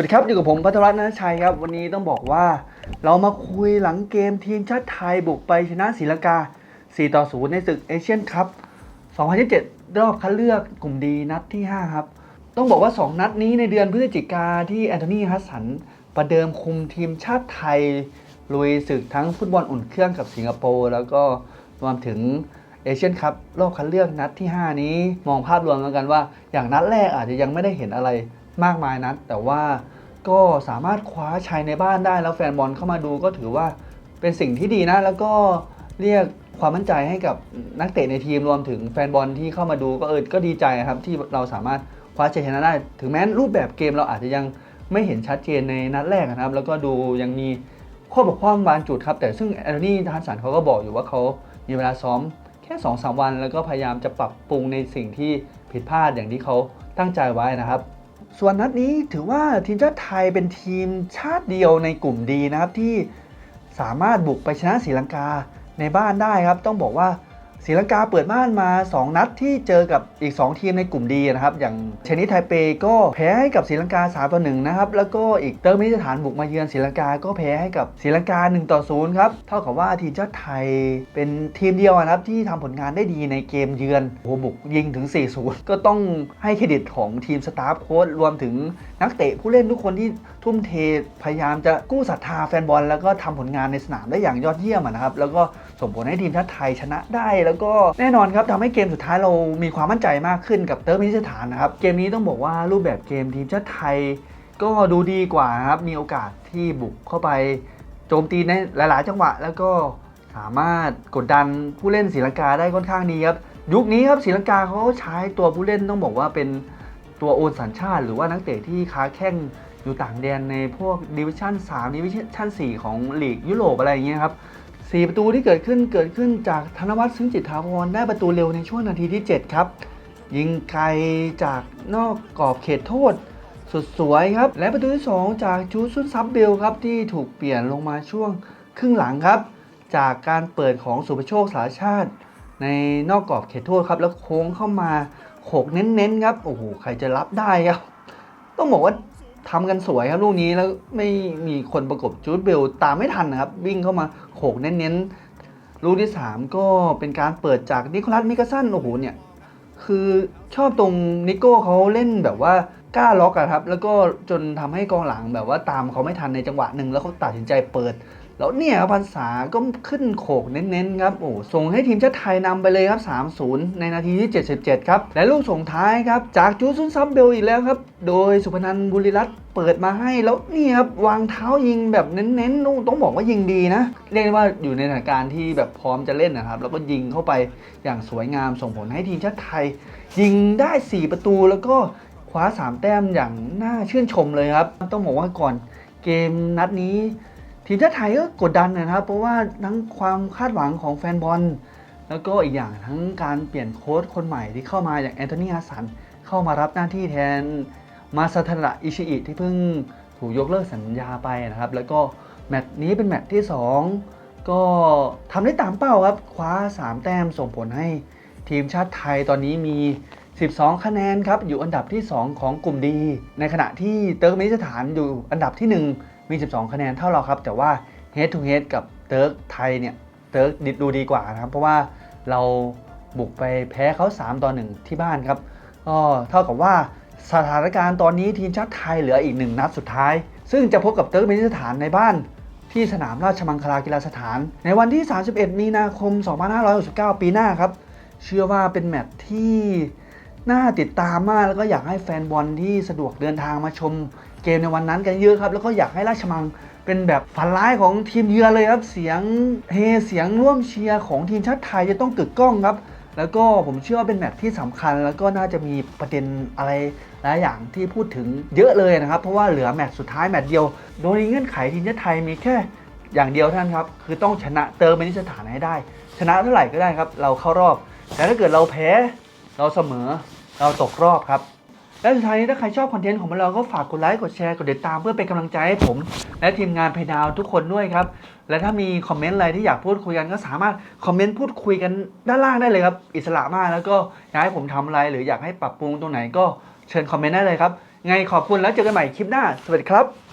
วัสดีครับอยู่กับผมพัทรรัตน์นชัยครับ วันนี้ต้องบอกว่า เรามาคุยหลังเกมทีมชาติไทยบุกไปชนะศรีลังกา 4 ต่อ 0 ในศึกเอเชียนคัพ 2027 รอบคัดเลือกกลุ่มดีนัดที่ 5 ครับ ต้องบอกว่า 2 นัดนี้ในเดือนพฤศจิกาที่แอนโทนีฮัสสัน ประเดิมคุมทีมชาติไทย ลุยศึกทั้งฟุตบอลอุ่นเครื่องกับสิงคโปร์แล้วก็รวมถึงเอเชียนคัพรอบคัดเลือกนัดที่ 5 นี้ มองภาพรวมแล้วกันว่า อย่างนัดแรกอาจจะยังไม่ได้เห็นอะไร มากมายนัดแต่ว่าก็สามารถคว้าชัยในบ้านได้แล้วแฟนบอลเข้ามาดูก็ถือว่าเป็นสิ่งที่ดีนะ แล้วก็เรียกความมั่นใจให้กับนักเตะในทีมรวมถึงแฟนบอลที่เข้ามาดูก็เออก็ดีใจครับที่เราสามารถคว้าชัยชนะได้ ถึงแม้รูปแบบเกมเราอาจจะยังไม่เห็นชัดเจนในนัดแรกนะครับ แล้วก็ดูยังมีข้อบกพร่องบางจุดครับ แต่ซึ่งแอนโทนีทันสันเขาก็บอกอยู่ว่าเขามีเวลาซ้อมแค่2อสวัน แล้วก็พยายามจะปรับปรุงในสิ่งที่ผิดพลาดอย่างที่เขาตั้งใจไว้นะครับ ส่วนนัดนี้ถือว่าทีมชาติไทยเป็นทีมชาติเดียวในกลุ่มดีนะครับที่สามารถบุกไปชนะศรีลังกาในบ้านได้ครับ ต้องบอกว่า ศรีลังกาเปิดบ้านมา 2 นัดที่เจอกับอีก 2 ทีมในกลุ่มดีนะครับ อย่างเชนิไทเปก็แพ้ให้กับศรีลังกา3ต่อ1นะครับ แล้วก็อีกเติร์มินิสถานบุกมาเยือนศรีลังกาก็แพ้ให้กับศรีลังกา1ต่อ0ครับ เท่ากับว่าทีมชาติไทยเป็นทีมเดียวนะครับที่ทำผลงานได้ดีในเกมเยือนโอ้โหบุกยิงถึง 4-0 ก็ต้องให้เครดิตของทีมสตาฟโค้ชรวมถึงนักเตะผู้เล่นทุกคนที่ทุ่มเทพยายามจะกู้ศรัทธาแฟนบอล แล้วก็ทำผลงานในสนามได้อย่างยอดเยี่ยมนะครับแล้วก็ส่งผลให้ทีมชาติไทยชนะได้แล้วก็แน่นอนครับทำให้เกมสุดท้ายเรามีความมั่นใจมากขึ้นกับเติร์กมินิสถานนะครับ เกมนี้ต้องบอกว่ารูปแบบเกมทีมชาติไทย ก็ดูดีกว่าครับ มีโอกาสที่บุกเข้าไปโจมตีในหลาย ๆ จังหวะ แล้วก็สามารถกดดันผู้เล่นศรีลังกาได้ค่อนข้างดีครับยุคนี้ครับศรีลังกาเขาใช้ตัวผู้เล่นต้องบอกว่าเป็นตัวโอนสัญชาติ หรือว่านักเตะที่ค้าแข้งอยู่ต่างแดนในพวกดิวิชั่น3ดิวิชั่น4 ของลีกยุโรปอะไรอย่างเงี้ยครับ สี่ประตูที่เกิดขึ้นเกิดขึ้นจากธนวัฒน์ซึ่งจิตถาวรได้ประตูเร็วในช่วงนาทีที่ 7 ครับ ยิงไกลจากนอกกรอบเขตโทษ สุดสวยครับ และประตูที่ 2 จากจูซุนซับเบลครับ ที่ถูกเปลี่ยนลงมาช่วงครึ่งหลังครับ จากการเปิดของสุภโชคสารชาติ ในนอกกรอบเขตโทษครับแล้วโค้งเข้ามาโขกเน้นๆครับโอ้โหใครจะรับได้ครับ ต้องบอกว่า ทำกันสวยครับลูกนี้แล้วไม่มีคนประกบจูดเบลตามไม่ทันนะครับ วิ่งเข้ามาโขกเน้นๆลูกที่ 3 ก็เป็นการเปิดจากนิโคลัสมิกาสันโอ้โหเนี่ยคือชอบตรงนิโก้เขาเล่นแบบว่ากล้าล็อกอะครับ แล้วก็จนทำให้กองหลังแบบว่าตามเขาไม่ทันในจังหวะหนึ่งแล้วเขาตัดสินใจเปิด แล้วเนี่ยครับพันษาก็ขึ้นโขกเน้นๆครับโอ้ส่งให้ทีมชาติไทยนำไปเลยครับ 3-0 ในนาทีที่ 77 ครับ และลูกส่งท้ายครับ จากจูซุนซับเบลอีกแล้วครับ โดยสุพนันบุรีรัตเปิดมาให้แล้วนี่ครับวางเท้ายิงแบบเน้นๆต้องบอกว่ายิงดีนะ เรียกได้ว่าอยู่ในสถานการณ์ที่แบบพร้อมจะเล่นนะครับ แล้วก็ยิงเข้าไปอย่างสวยงามส่งผลให้ทีมชาติไทย ยิงได้ 4 ประตูแล้วก็คว้า 3 แต้มอย่างน่าชื่นชมเลยครับ ต้องบอกว่าก่อนเกมนัดนี้ ทีมชาติไทยก็กดดันนะครับ เพราะว่าทั้งความคาดหวังของแฟนบอล แล้วก็อีกอย่างทั้งการเปลี่ยนโค้ชคนใหม่ที่เข้ามาอย่างแอนโทนีฮัสสันเข้ามารับหน้าที่แทนมาซาทาระอิชิอิที่เพิ่งถูกยกเลิกสัญญาไปนะครับ แล้วก็แมตช์นี้เป็นแมตช์ที่ 2 ก็ทำได้ตามเป้าครับ คว้า 3 แต้มส่งผลให้ทีมชาติไทยตอนนี้มี 12 คะแนนครับ อยู่อันดับที่ 2 ของกลุ่มดี ในขณะที่เติร์กเมนิสถานอยู่อันดับที่ 1 มี 12 คะแนนเท่าเราครับ แต่ว่า head to head กับเติร์กไทยเนี่ยเติร์กดูดีกว่านะครับ เพราะว่าเราบุกไปแพ้เขา 3 ต่อ 1 ที่บ้านครับก็เท่ากับว่าสถานการณ์ตอนนี้ทีมชาติไทยเหลืออีกหนึ่งนัดสุดท้าย ซึ่งจะพบกับเติร์กเมนิสถานในบ้านที่สนามราชมังคลากีฬาสถาน ในวันที่ 31 มีนาคม 2569 ปีหน้าครับ เชื่อว่าเป็นแมตช์ที่น่าติดตามมากแล้วก็อยากให้แฟนบอลที่สะดวกเดินทางมาชม มในวันนั้นกันเยอะครับ แล้วก็อยากให้ราชมังเป็นแบบฝันร้ายของทีมเยือนเลยครับ เสียงเฮเสียงร่วมเชียร์ของทีมชาติไทยจะต้องกึกก้องครับ แล้วก็ผมเชื่อว่าเป็นแมตช์ที่สำคัญ แล้วก็น่าจะมีประเด็นอะไรหลายอย่างที่พูดถึงเยอะเลยนะครับ เพราะว่าเหลือแมตช์สุดท้ายแมตช์เดียว โดยเงื่อนไขทีมชาติไทยมีแค่อย่างเดียวเท่านั้นครับ คือต้องชนะเติร์กเมนิสถานให้ได้ ชนะเท่าไหร่ก็ได้ครับ เราเข้ารอบ แต่ถ้าเกิดเราแพ้ เราเสมอ เราตกรอบครับ และสุดท้ายนี้ถ้าใครชอบคอนเทนต์ของเราก็ฝากกดไลค์กดแชร์กดติดตามเพื่อเป็นกำลังใจให้ผม และทีมงานเพดาวทุกคนด้วยครับ และถ้ามีคอมเมนต์อะไรที่อยากพูดคุยกันก็สามารถคอมเมนต์พูดคุยกันด้านล่างได้เลยครับ อิสระมากแล้วก็อยากให้ผมทำอะไรหรืออยากให้ปรับปรุงตรงไหนก็เชิญคอมเมนต์ได้เลยครับไงขอบคุณแล้วเจอกันใหม่คลิปหน้าสวัสดีครับ